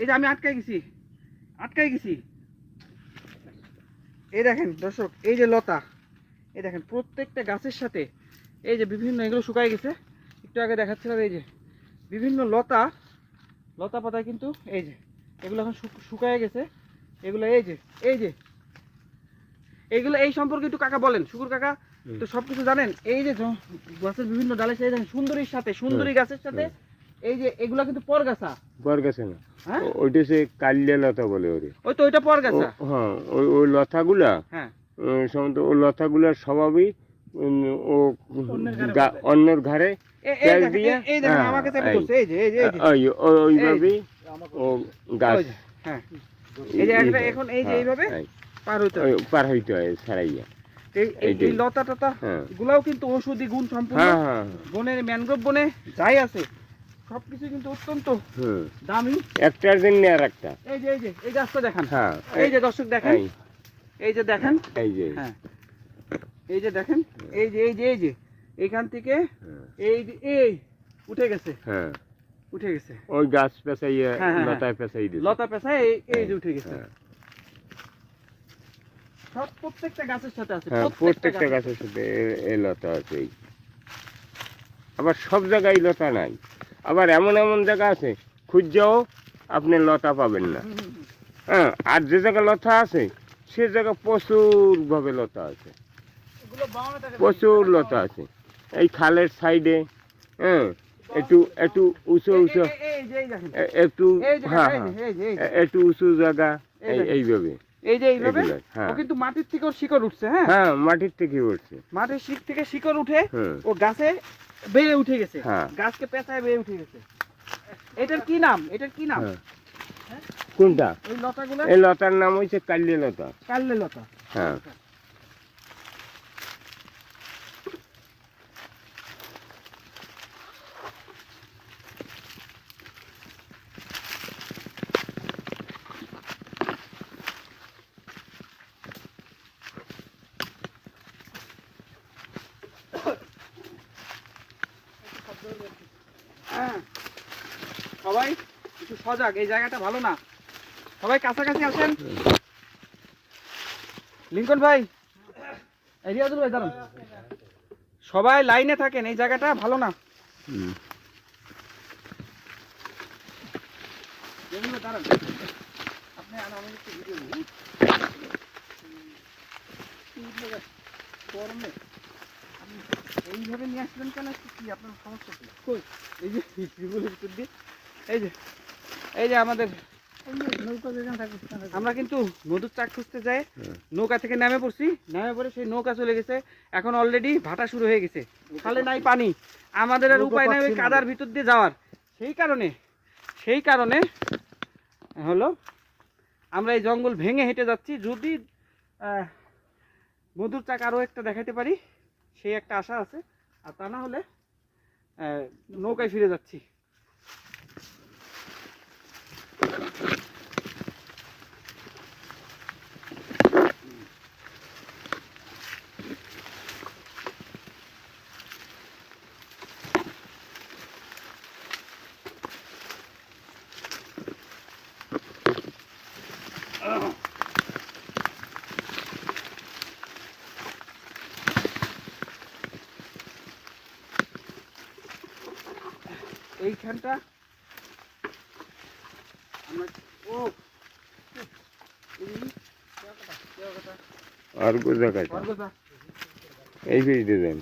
এই যে আমি আটকাই গেছি। আটকাই গেছি। এই দেখেন দর্শক এই যে লতা এই দেখেন প্রত্যেকটা গাছের সাথে এই যে বিভিন্ন এগুলো শুকায় গেছে। একটু আগে দেখাচ্ছিলাম এই যে বিভিন্ন লতা লতা পাতায় কিন্তু এই যে এগুলো এখন শুক- শুকায় গেছে। এগুলো এই যে এই যে এইগুলো এই সম্পর্কে একটু কাকা বলেন। শুকুর কাকা তো সবকিছু জানেন? এই যে গাছের বিভিন্ন ডালের সাথে সুন্দরীর সাথে সুন্দরী গাছের সাথে এই যে এগুলা কিন্তু পরগাছা। বর গেছে না। হ্যাঁ? ওইটা সে কাল্যা লতা বলে ওরে। ওই তো ওইটা পরগাছা। হ্যাঁ ওই ওই লতাগুলা হ্যাঁ। সম্ভবত ওই লতাগুলার স্বভাবই ও অন্যের তেল দিয়ে? এই- এই আমাকে চেপে এই। এই যে এই যে এই যে। ওই ওই- ওইভাবেই ও গাছ। হ্যাঁ। এই যে একটা এখন এই যে হ্যাঁ, এইভাবে পার হইতে পার হইতে হয় ছাড়াইয়া। এই লতা টতা হ্যাঁ। গুলাও কিন্তু ঔষধি গুণ সম্পূর্ণ। বনের ম্যানগ্রোভ বনে যাই আছে সবকিছু কিন্তু অত্যন্ত দামি। একটার জন্য আর একটা। এই যে এই যে এই গাছটা দেখান। হ্যাঁ এই যে দর্শক দেখেন। এই। যে দেখেন। এই যে। হ্যাঁ। এই যে দেখেন এই যে এই যে এই যে এইখান থেকে হ্যাঁ, এই এই উঠে গেছে। হ্যাঁ। উঠে গেছে। ওই গাছ পেঁচাইয়া হ্যাঁ, লতায় পেঁচাই লতা পেছায় এই যে উঠে গেছে। সব প্রত্যেকটা গাছের সাথে আছে প্রত্যেকটা গাছের সাথে এই লতা আছে। আবার সব জায়গায় লতা নাই। আবার এমন এমন জায়গা আছে খুঁজেও আপনি লতা পাবেন না। হ্যাঁ আর যে জায়গায় লতা আছে সে জায়গা প্রচুর ভাবে লতা আছে। প্রচুর লতা আছে। এই খালের সাইডে হ্যাঁ একটু একটু উঁচু উঁচু। একটু হ্যাঁ হ্যাঁ একটু উঁচু জায়গা এই এই এইভাবে। এই যে এইভাবে হ্যাঁ। ও কিন্তু মাটির থেকেও শিকড় উঠছে হ্যাঁ? হ্যাঁ মাটির থেকে উঠছে। মাটির শিক থেকে শিকড় উঠে ও গাছে বেয়ে উঠে গেছে। হ্যাঁ। গাছকে পেঁচায় বেয়ে উঠে গেছে। এটার কি নাম? এটার কি নাম? হ্যাঁ। কোনটা? ওই লতাগুলো? এই লতার নাম হইছে কাল্লি লতা। কাল্লে লতা। হ্যাঁ। সবাই একটু সজাগ এই জায়গাটা ভালো না। সবাই কাছাকাছি আসেন। লিঙ্কন ভাই রিয়াজুল ভাই দাঁড়ান। সবাই লাইনে থাকেন এই জায়গাটা ভালো না। হুম। রিয়াজুল ভাই দাঁড়ান। আপনি আর আমাকে একটু ভিডিও নিন গরমে আপনি এইভাবে নিয়ে আসলেন কেন? কি আপনার সমস্যা কি? কই? এই যে ভিতর দিয়ে এই যে এই যে আমাদের। আমরা কিন্তু নদীর চাক খুঁজতে যাই। নৌকা থেকে নেমে পড়ছি। নেমে পড়ে সেই নৌকা চলে গেছে। এখন অলরেডি ভাটা শুরু হয়ে গেছে। খালে নাই পানি। আমাদের আর উপায় নাই ওই কাদার ভিতর দিয়ে যাওয়ার। সেই কারণে সেই কারণে হলো আমরা এই জঙ্গল ভেঙে হেঁটে যাচ্ছি। যদি মধুর চাক আরও একটা দেখাতে পারি সেই একটা আশা আছে। আর তা না হলে নৌকায় ফিরে যাচ্ছি। এইখানটা আর জায়গাটা খরগোশা। এই ফিস দেবেন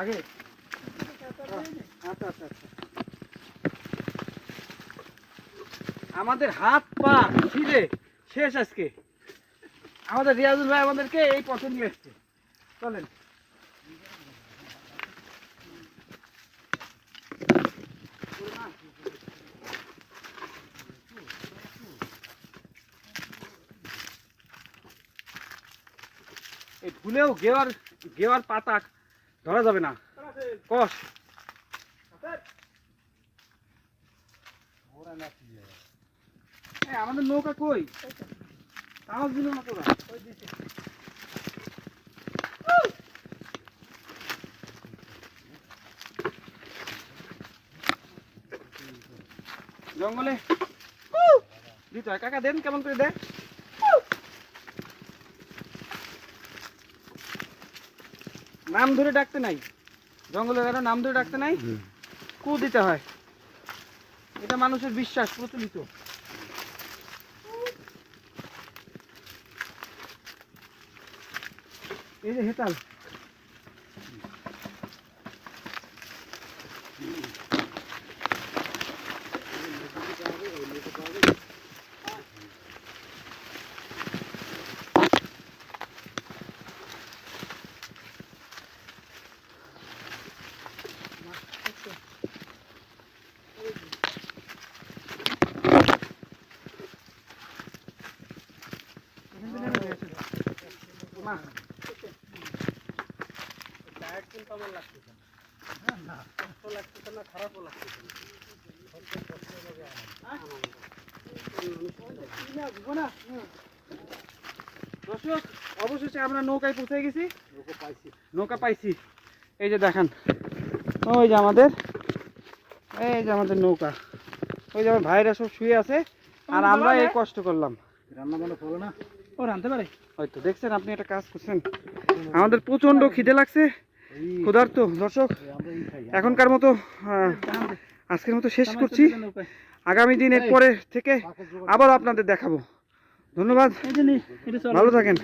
আগে। আচ্ছা আচ্ছা আমাদের হাত পা ছিলে শেষ আজকে। আমাদের রিয়াজুল ভাই আমাদেরকে এই পথে নিয়ে এসছে। চলেন। ভুলেও গেওয়ার গেওয়ার পাতা ধরা যাবে না। কষ আমাদের নৌকা কই? সাহস দিল না তোরা। জঙ্গলে। দিতে কাকা দেন কেমন করে দেয়? নাম ধরে ডাকতে নাই। জঙ্গলে কারও নাম ধরে ডাকতে নাই। কু দিতে হয়। এটা মানুষের বিশ্বাস প্রচলিত। এই যে হেতাল। দর্শক অবশেষে আমরা নৌকায় পৌঁছে গেছি। নৌকা পাইছি। এই যে দেখান ওই যে আমাদের এই যে আমাদের নৌকা। ওই যে আমার ভাইরা সব শুয়ে আছে আর আমরা এই কষ্ট করলাম। রান্না বান্না করো না? ও রানতে পারে? হয়তো দেখছেন আপনি একটা কাজ করছেন। আমাদের প্রচণ্ড খিদে লাগছে। ক্ষুধার্ত দর্শক এখনকার মতো আজকের মতো শেষ করছি। আগামী দিনের পরে থেকে আবার আপনাদের দেখাবো। ধন্যবাদ। ভালো থাকেন।